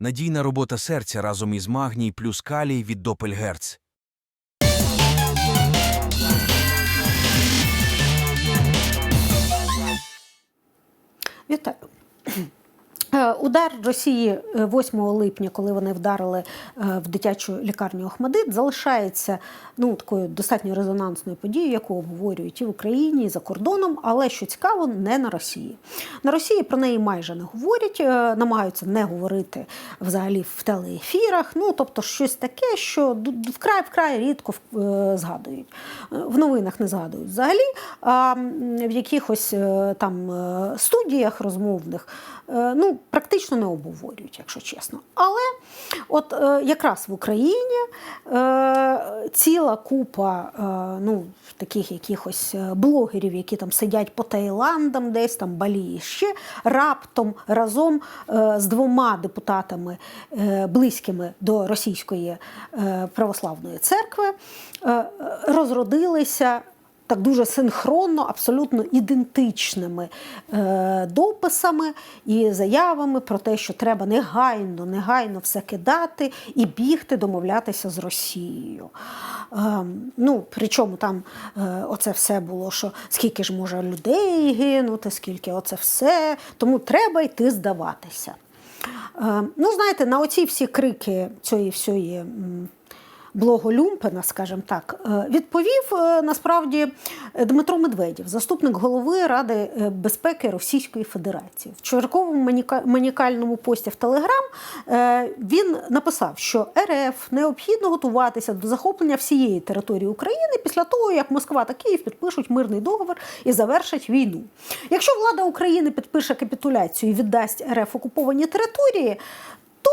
Надійна робота серця разом із магній плюс калій від Допельгерц. Вітаю. Е, Удар Росії е, 8 липня, коли вони вдарили е, в дитячу лікарню Охмадит, залишається ну, такою достатньо резонансною подією, яку обговорюють і в Україні, і за кордоном, але що цікаво, не на Росії. На Росії про неї майже не говорять, е, намагаються не говорити взагалі в телеефірах. Ну тобто щось таке, що вкрай вкрай рідко е, згадують. Е, В новинах не згадують взагалі, а в якихось е, там е, студіях розмовних е, ну, практично не обговорюють, якщо чесно. Але от е, якраз в Україні е, ціла купа е, ну, таких якихось блогерів, які там сидять по Таїландам, десь там Балі і ще раптом разом з двома депутатами, близькими до російської православної церкви, розродилися так дуже синхронно, абсолютно ідентичними е, дописами і заявами про те, що треба негайно, негайно все кидати і бігти, домовлятися з Росією. Е, ну, причому там е, оце все було, що скільки ж може людей гинути, скільки оце все, тому треба йти здаватися. Е, ну, знаєте, на оці всі крики цієї всієї. Блогу Люмпена, скажімо так, е, відповів е, насправді Дмитро Медведєв, заступник голови Ради е, безпеки Російської Федерації. В черговому маніка- манікальному пості в Телеграм він написав, що РФ необхідно готуватися до захоплення всієї території України після того, як Москва та Київ підпишуть мирний договір і завершать війну. Якщо влада України підпише капітуляцію і віддасть РФ окуповані території, то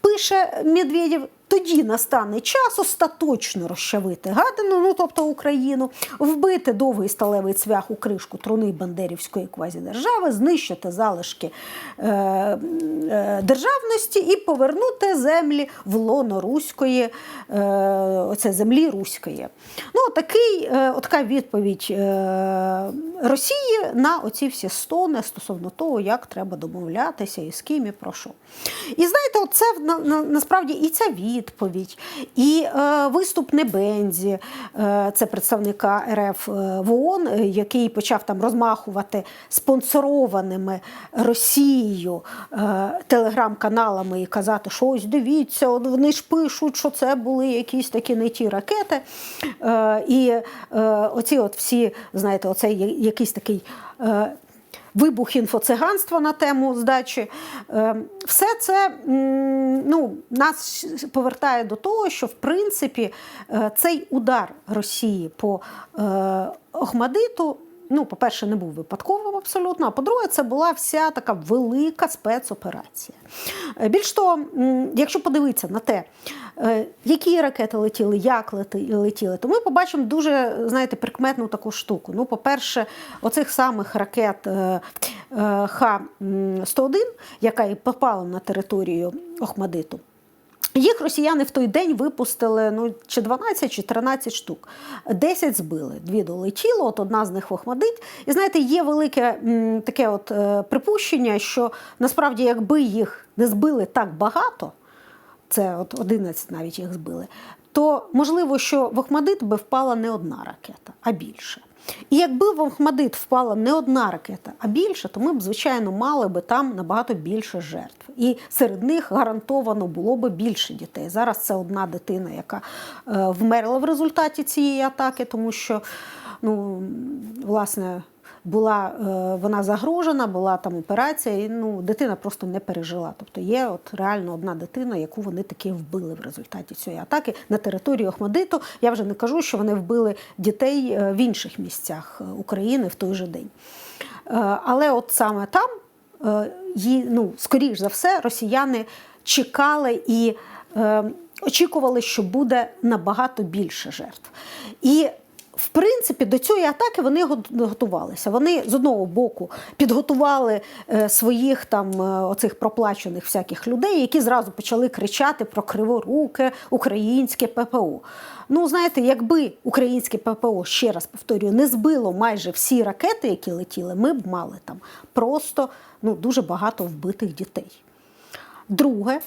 пише Медведєв, тоді настане час остаточно розчавити гадину, ну тобто Україну, вбити довгий сталевий цвях у кришку труни Бандерівської квазідержави, знищити залишки е, е, державності і повернути землі в лоно руської, е, оце землі руської. Ну, такий, е, така відповідь е, Росії на оці всі стони стосовно того, як треба домовлятися і з ким і про що. І знаєте, це на, на, насправді і ця відповідь, і е, виступ Небензі, е, це представника РФ е, в ООН, е, який почав там розмахувати спонсорованими Росією е, телеграм-каналами і казати, що ось дивіться, от вони ж пишуть, що це були якісь такі не ті ракети. Е, і е, оці от всі, знаєте, оцей якийсь такий. Е, Вибух інфоциганства на тему здачі. Е, Все це ну, нас повертає до того, що в принципі е, цей удар Росії по е, Охмадиту. Ну, по-перше, не був випадковим абсолютно. А по-друге, це була вся така велика спецоперація. Е, Більш того, якщо подивитися на те, е, які ракети летіли, як летіли, то ми побачимо дуже, знаєте, прикметну таку штуку. Ну, по-перше, оцих самих ракет е, Х-101, яка і попала на територію Охмадиту. Їх росіяни в той день випустили ну, чи 12, чи 13 штук. 10 збили, дві долетіло, от одна з них в Охмадит. І знаєте, є велике м, таке от, е, припущення, що насправді, якби їх не збили так багато, це от 11 навіть їх збили, то можливо, що в би впала не одна ракета, а більше. І якби в Охмадит впала не одна ракета, а більше, то ми б, звичайно, мали би там набагато більше жертв. І серед них гарантовано було би більше дітей. Зараз це одна дитина, яка е, вмерла в результаті цієї атаки, тому що, ну, власне, була е, вона загрожена, була там операція, і ну, дитина просто не пережила. Тобто є от реально одна дитина, яку вони таки вбили в результаті цієї атаки на території Охмадиту. Я вже не кажу, що вони вбили дітей е, в інших місцях е, України в той же день. Але от саме там, ну, скоріш за все, росіяни чекали і очікували, що буде набагато більше жертв. І в принципі, до цієї атаки вони готувалися. Вони з одного боку підготували е, своїх там е, оцих проплачених всяких людей, які зразу почали кричати про криворуке українське ППО. Ну, знаєте, якби українське ППО, ще раз повторюю, не збило майже всі ракети, які летіли, ми б мали там просто ну, дуже багато вбитих дітей. Друге,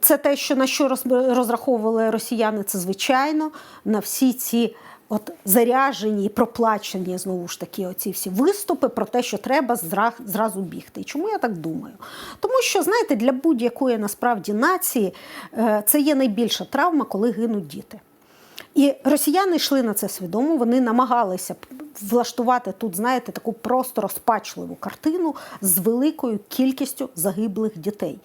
це те, що на що розраховували росіяни, це звичайно на всі ці. От заряжені і проплачені знову ж таки оці всі виступи про те, що треба зра- зразу бігти. І чому я так думаю? Тому що, знаєте, для будь-якої насправді нації е, це є найбільша травма, коли гинуть діти. І росіяни йшли на це свідомо. Вони намагалися влаштувати тут, знаєте, таку просто розпачливу картину з великою кількістю загиблих дітей.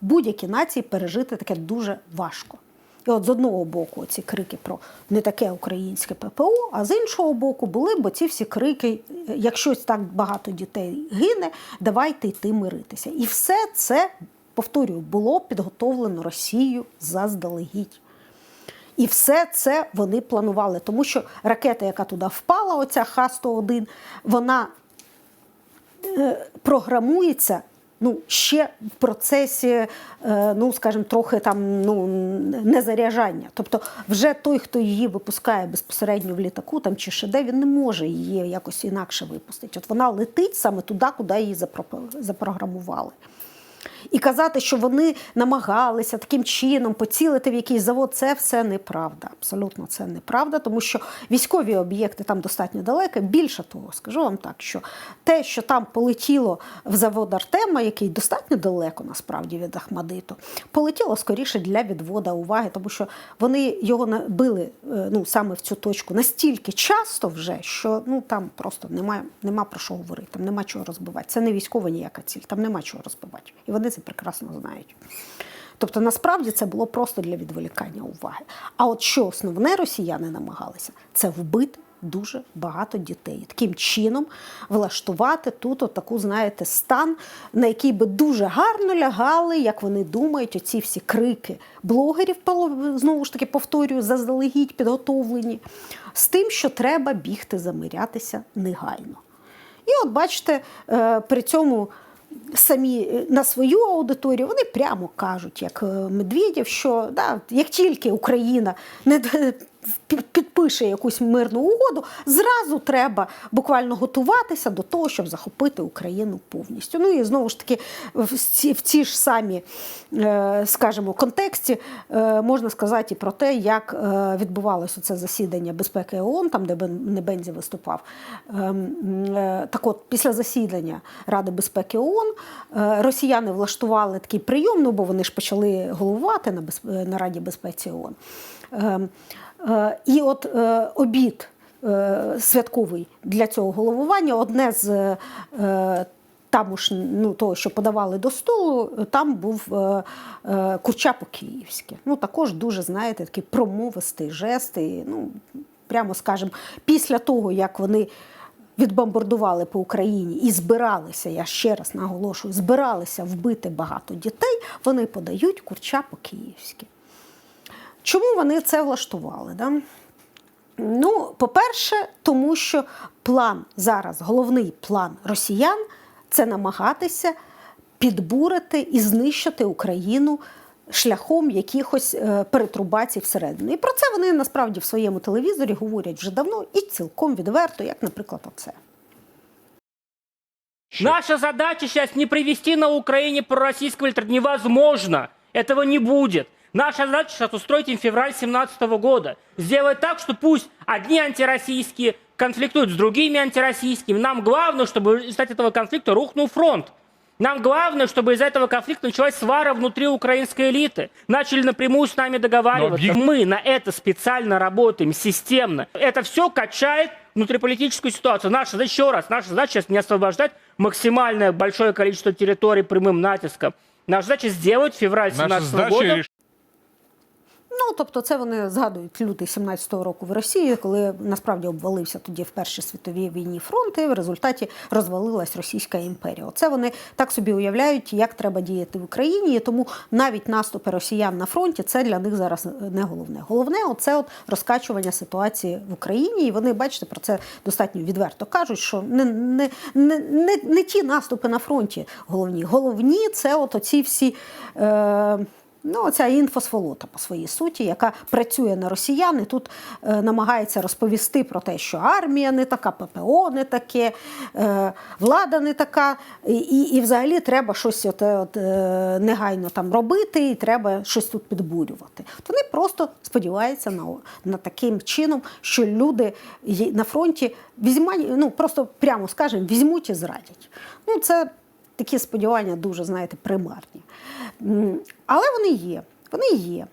Будь-які нації пережити таке дуже важко. І от з одного боку ці крики про не таке українське ППО, а з іншого боку були б ці всі крики, якщо так багато дітей гине, давайте йти миритися. І все це, повторюю, було підготовлено Росією заздалегідь. І все це вони планували, тому що ракета, яка туди впала, оця Х-101, вона е, програмується ну, ще в процесі, е, ну, скажімо, трохи там ну, незаряджання. Тобто, вже той, хто її випускає безпосередньо в літаку там, чи шеде, він не може її якось інакше випустити. От вона летить саме туди, куди її запрограмували. І казати, що вони намагалися таким чином поцілити в якийсь завод, це все неправда. Абсолютно це неправда, тому що військові об'єкти там достатньо далеко. Більше того, скажу вам так, що те, що там полетіло в завод Артема, який достатньо далеко насправді від Ахмадиту, полетіло скоріше для відвода уваги, тому що вони його на- били е, ну, саме в цю точку настільки часто вже, що ну там просто немає, нема про що говорити, там нема чого розбивати. Це не військова ніяка ціль, там нема чого розбивати. І вони прекрасно знають. Тобто, насправді це було просто для відволікання уваги. А от що основне росіяни намагалися, це вбити дуже багато дітей. Таким чином влаштувати тут от таку, знаєте, стан, на який би дуже гарно лягали, як вони думають, оці всі крики блогерів, знову ж таки повторюю, заздалегідь підготовлені, з тим, що треба бігти замирятися негайно. І от бачите, е, при цьому самі е, на свою аудиторію вони прямо кажуть, як е, Медведєв, що да, як тільки Україна не підпише якусь мирну угоду, зразу треба буквально готуватися до того, щоб захопити Україну повністю. Ну і знову ж таки, в ці, в ці ж самі, е, скажімо, контексті е, можна сказати і про те, як е, відбувалося це засідання безпеки ООН, там де Бен- Небензі виступав. Ем, Так от, після засідання Ради безпеки ООН росіяни влаштували такий прийом, ну бо вони ж почали головувати на, Раді безпеці ООН. Е, І от е, обід е, святковий для цього головування одне з там уж ну, того, що подавали до столу, там був е, е, курча по-київськи. Ну, також дуже, знаєте, такий промовистий жест. Ну, прямо скажемо, після того, як вони відбомбардували по Україні і збиралися, я ще раз наголошую, збиралися вбити багато дітей, вони подають курча по-київськи. Чому вони це влаштували? Да? Ну, по-перше, тому що план зараз, головний план росіян це намагатися підбурити і знищити Україну шляхом якихось е, перетрубацій всередині. І про це вони насправді в своєму телевізорі говорять вже давно і цілком відверто, як, наприклад, оце. Наша задача сейчас не привести на Украине пророссийского лидера. Невозможно. Этого не будет. Наша задача сейчас устроить им февраль 2017 года. Сделать так, что пусть одни антироссийские конфликтуют с другими антироссийскими. Нам главное, чтобы из этого конфликта рухнул фронт. Нам главное, чтобы из этого конфликта началась свара внутри украинской элиты. Начали напрямую с нами договариваться. Мы на это специально работаем, системно. Это все качает внутриполитическую ситуацию. Наша задача, еще раз, наша задача сейчас не освобождать максимальное большое количество территорий прямым натиском. Наша задача сделать февраль Наша 2017 задача года Ну, тобто, це вони згадують лютий 17-го року в Росії, коли насправді обвалився тоді в Першій світовій війні фронт, і в результаті розвалилась Російська імперія. Оце вони так собі уявляють, як треба діяти в Україні. І тому навіть наступи росіян на фронті це для них зараз не головне. Головне оце от розкачування ситуації в Україні. І вони, бачите, про це достатньо відверто кажуть, що не, не, не, не, не ті наступи на фронті головні. Головні це от оці всі. Е, Ну, ця інфосволота по своїй суті, яка працює на росіян і тут е, намагається розповісти про те, що армія не така, ППО не таке, е, влада не така, і, і, і взагалі треба щось от, от, е, негайно там робити, і треба щось тут підбурювати. От вони просто сподіваються на, на таким чином, що люди на фронті візьмуть, ну просто прямо скажемо, візьмуть і зрадять. Ну, це такі сподівання дуже, знаєте, примарні. Але вони є. Вони є.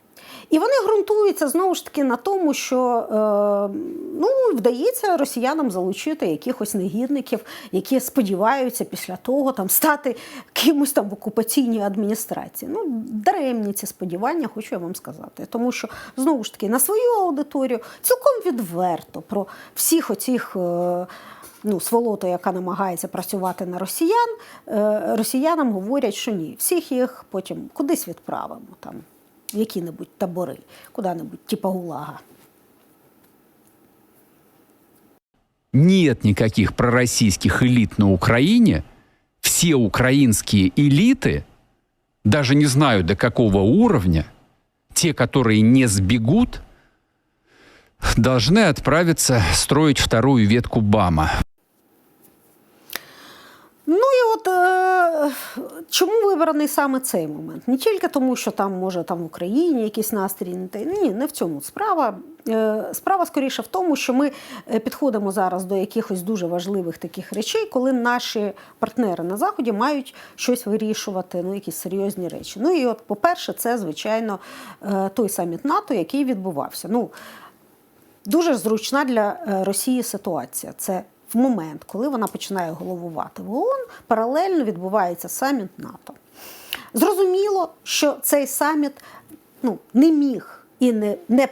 І вони ґрунтуються знову ж таки на тому, що е, ну, вдається росіянам залучити якихось негідників, які сподіваються після того там, стати кимось там в окупаційній адміністрації. Ну, даремні ці сподівання, хочу я вам сказати. Тому що, знову ж таки, на свою аудиторію цілком відверто про всіх оцих Е, ну, сволоту, яка намагається працювати на росіян, е, росіянам говорять, що ні, всіх їх потім кудись відправимо, там, в які-небудь табори, куди-небудь, типа ГУЛАГа. нет никаких пророссийских элит на Украине, все украинские элиты, даже не знаю до какого уровня, те, которые не сбегут, должны отправиться строить вторую ветку БАМа. Ну і от е, чому вибраний саме цей момент? Не тільки тому, що там може там в Україні якийсь настрій, ні, не в цьому справа. Е, справа скоріше в тому, що ми е, підходимо зараз до якихось дуже важливих таких речей, коли наші партнери на заході мають щось вирішувати, ну якісь серйозні речі. Ну і от, по-перше, це звичайно е, той саміт НАТО, який відбувався. Ну дуже зручна для Росії ситуація. Це в момент, коли вона починає головувати в ООН, паралельно відбувається саміт НАТО. Зрозуміло, що цей саміт ну, не міг і не, не,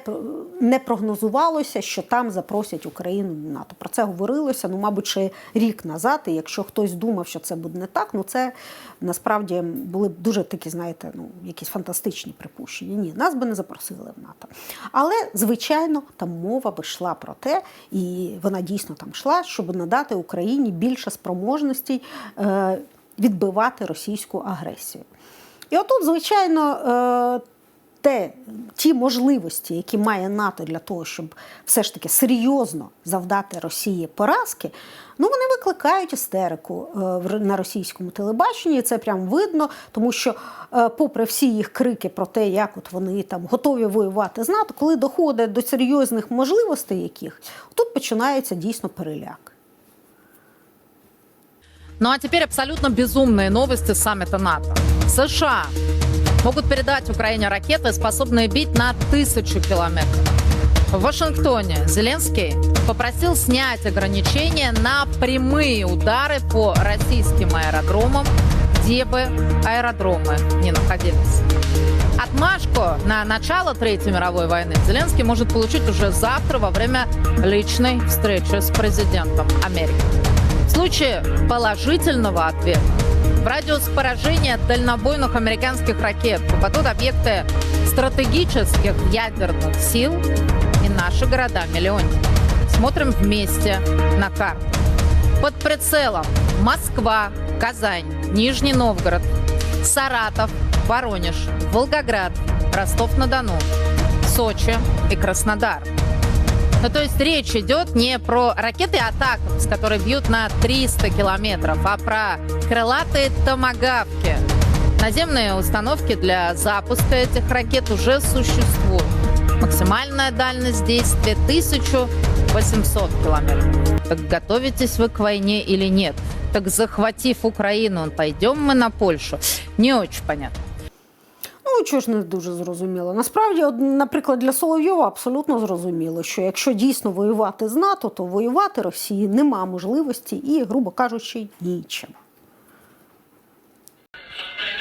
не прогнозувалося, що там запросять Україну до НАТО. Про це говорилося, ну, мабуть, ще рік назад. І якщо хтось думав, що це буде не так, ну це насправді були б дуже такі, знаєте, ну, якісь фантастичні припущення. Ні, нас би не запросили в НАТО. Але, звичайно, там мова би йшла про те, і вона дійсно там йшла, щоб надати Україні більше спроможностей е, відбивати російську агресію. І отут, звичайно, е, те, ті можливості, які має НАТО для того, щоб все ж таки серйозно завдати Росії поразки, ну вони викликають істерику е, на російському телебаченні. Це прям видно, тому що, е, попри всі їх крики про те, як от вони там готові воювати з НАТО, коли доходить до серйозних можливостей, яких тут починається дійсно переляк. Ну а теперь абсолютно безумные новости саммита НАТО. США могут передать Украине ракеты, способные бить на тысячу километров. В Вашингтоне Зеленский попросил снять ограничения на прямые удары по российским аэродромам, где бы аэродромы не находились. Отмашку на начало Третьей мировой войны Зеленский может получить уже завтра во время личной встречи с президентом Америки. В случае положительного ответа в радиус поражения дальнобойных американских ракет попадут объекты стратегических ядерных сил и наши города-миллионники. Смотрим вместе на карту. Под прицелом Москва, Казань, Нижний Новгород, Саратов, Воронеж, Волгоград, Ростов-на-Дону, Сочи и Краснодар. Ну, то есть речь идет не про ракеты атакамс, которые бьют на 300 километров, а про крылатые томагавки. Наземные установки для запуска этих ракет уже существуют. Максимальная дальность действия 1800 километров. Так готовитесь вы к войне или нет? Так захватив Украину, пойдем мы на Польшу? Не очень понятно. Чого ж не дуже зрозуміло. Насправді, наприклад, для Соловйова абсолютно зрозуміло, що якщо дійсно воювати з НАТО, то воювати Росії нема можливості і, грубо кажучи, нічим.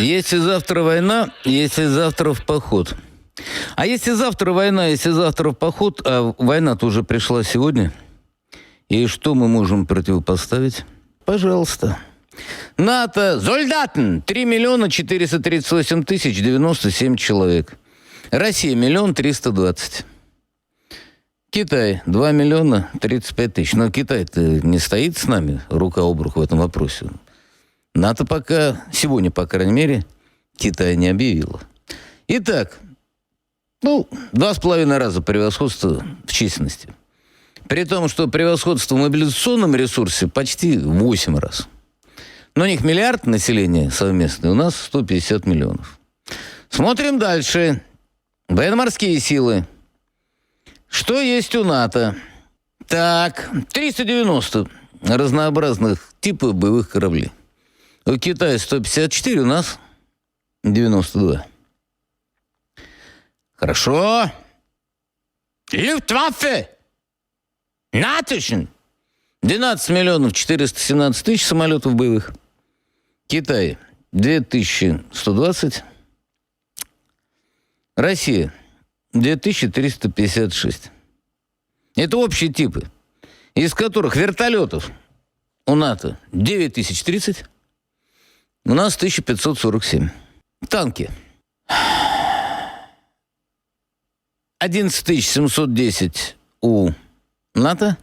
Если завтра война, если завтра в поход. А если завтра война, если завтра в поход, а война-то уже пришла сегодня, и что мы можем противопоставить? Пожалуйста. НАТО, Зольдатен, 3 миллиона 438 тысяч 97 человек. Россия, миллион 320. Китай, 2 миллиона 35 тысяч. Но Китай-то не стоит с нами рука об руку в этом вопросе. НАТО пока, сегодня, по крайней мере, Китай не объявила. Итак, ну, два с половиной раза превосходство в численности. При том, что превосходство в мобилизационном ресурсе почти в 8 раз. Но у них миллиард населения совместное, у нас 150 миллионов. Смотрим дальше. Военно-морские силы. Что есть у НАТО? Так, 390 разнообразных типов боевых кораблей. У Китая 154, у нас 92. Хорошо. Люфтваффе. Натышин. 12 миллионов 417 тысяч самолетов боевых. Китай 2120. Россия 2356. Это общие типы, из которых вертолетов у НАТО 9030, у нас 1547. Танки 11710 у НАТО,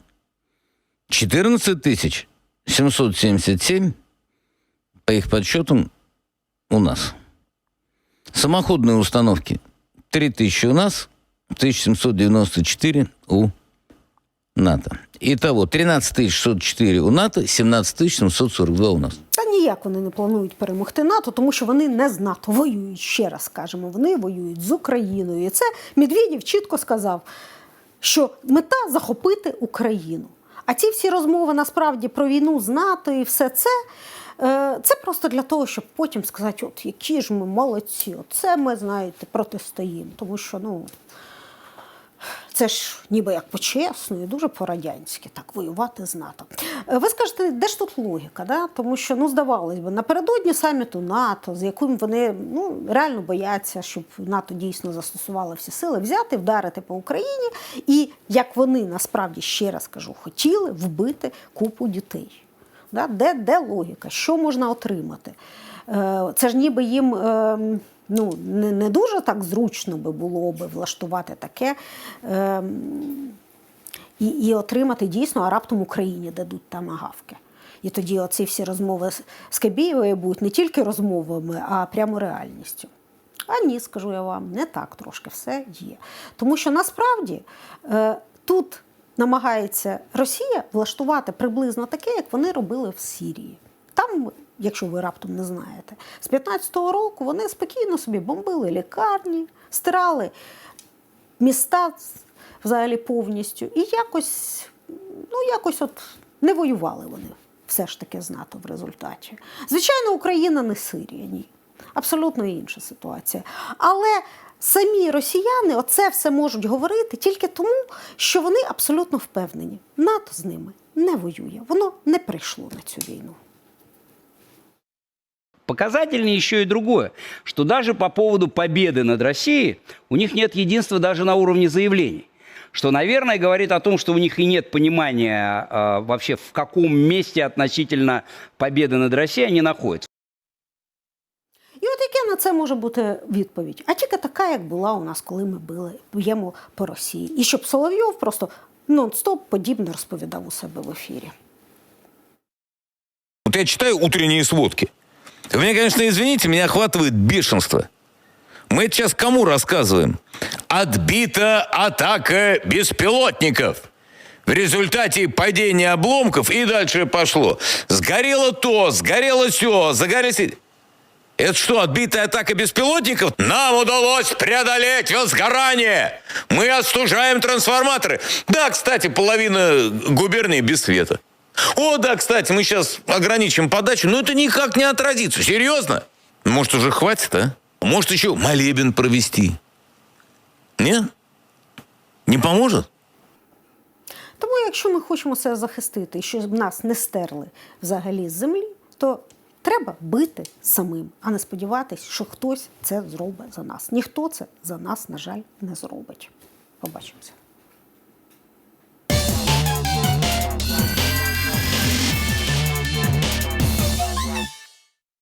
14777 по их подсчетам у нас. Самоходные установки 3000 у нас, 1794 у НАТО. Итого 13604 у НАТО, 17742 у нас. Та ніяк вони не планують перемогти НАТО, тому що вони не з НАТО воюють. Ще раз скажемо, вони воюють з Україною. І це Медведєв чітко сказав, що мета захопити Україну. А ці всі розмови насправді про війну з НАТО і все це. Е, Це просто для того, щоб потім сказати, от які ж ми молодці, оце ми, знаєте, протистоїмо. Тому що, ну, це ж ніби як по-чесно і дуже по-радянськи так воювати з НАТО. Е, Ви скажете, де ж тут логіка? Да? Тому що ну здавалось би, напередодні саміту НАТО, з яким вони ну реально бояться, щоб НАТО дійсно застосувало всі сили, взяти, вдарити по Україні, і як вони насправді ще раз кажу, хотіли вбити купу дітей. Да? Де, де логіка? Що можна отримати? Е, Це ж ніби їм е, ну, не, не дуже так зручно би було би влаштувати таке е, і, і отримати дійсно, а раптом Україні дадуть там агавки. І тоді оці всі розмови з- Кабієвою будуть не тільки розмовами, а прямо реальністю. А ні, скажу я вам, не так трошки все є. Тому що насправді тут намагається Росія влаштувати приблизно таке, як вони робили в Сирії. Там, якщо ви раптом не знаєте, з 15-го року вони спокійно собі бомбили лікарні, стирали міста взагалі повністю. І якось, ну, якось от не воювали вони все ж таки з НАТО в результаті. Звичайно, Україна не Сирія, ні. Абсолютно інша ситуація. Але самі росіяни оце все можуть говорити тільки тому, що вони абсолютно впевнені. НАТО з ними не воює. Воно не прийшло на цю війну. Показательнее еще и другое, что даже по поводу победы над Россией у них нет единства даже на уровне заявлений. Что, наверное, говорит о том, что у них и нет понимания э, вообще, в каком месте относительно победы над Россией они находятся. І от яке на це може бути відповідь? А тільки така, як була у нас, коли ми били, б'ємо по Росії. І щоб Соловйов просто нон-стоп подібно розповідав у себе в ефірі. Вот я читаю утренние сводки. Вы меня, конечно, извините, меня охватывает бешенство. Мы это сейчас кому рассказываем? Отбита атака беспилотников. В результате падения обломков и дальше пошло. Сгорело то, сгорело все, загорелись... и- Это что, отбитая атака беспилотников? Нам удалось преодолеть возгорание. Мы остужаем трансформаторы. Да, кстати, половина губернии без света. О, да, кстати, мы сейчас ограничим подачу, но это никак не отразится. Серьезно? Может, уже хватит, а? Может, еще молебен провести? Нет? Не поможет? Тому, якщо ми хочемо себе захистити, і щоб нас не стерли взагалі з землі, то треба бити самим, а не сподіватись, що хтось це зробить за нас. Ніхто це за нас, на жаль, не зробить. Побачимося.